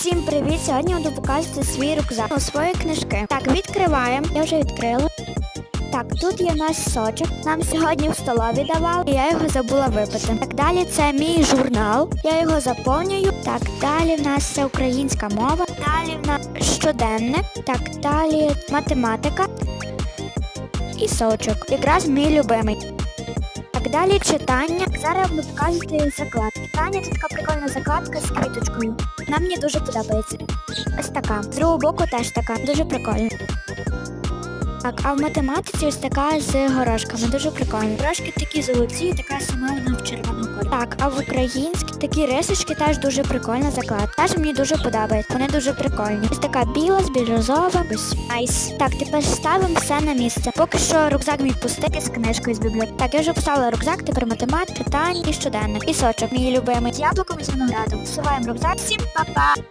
Всім привіт! Сьогодні буду показувати свій рюкзак у свої книжки. Так, відкриваємо. Я вже відкрила. Так, тут є у нас сочок. Нам сьогодні в столові давали, і я його забула випити. Так, далі це мій журнал. Я його заповнюю. Так, далі в нас це українська мова. Далі в нас щоденник. Так, далі математика і сочок. Якраз мій любимий. Далі читання. Зараз буду показувати закладки. Таня це така прикольна закладка з квіточкою. Вона мені дуже подобається. Ось така. З другого боку теж така. Дуже прикольна. Так, а в математиці ось така з горошками, дуже прикольно. Трошки такі золоті, така сама вона в червоному кольорі. Так, а в українській такі рисочки теж дуже прикольна закладка. Теж мені дуже подобається. Вони дуже прикольні. Ось така біла з бірюзова. Ось найс. Так, тепер ставимо все на місце. Поки що рюкзак мій пустий з книжкою з бібліотеки. Так, я вже поставила рюкзак, тепер математика, питання і щоденник. І сочок, мій любимий з яблуком і з виноградом. Всуваємо рюкзак. Всім па-па!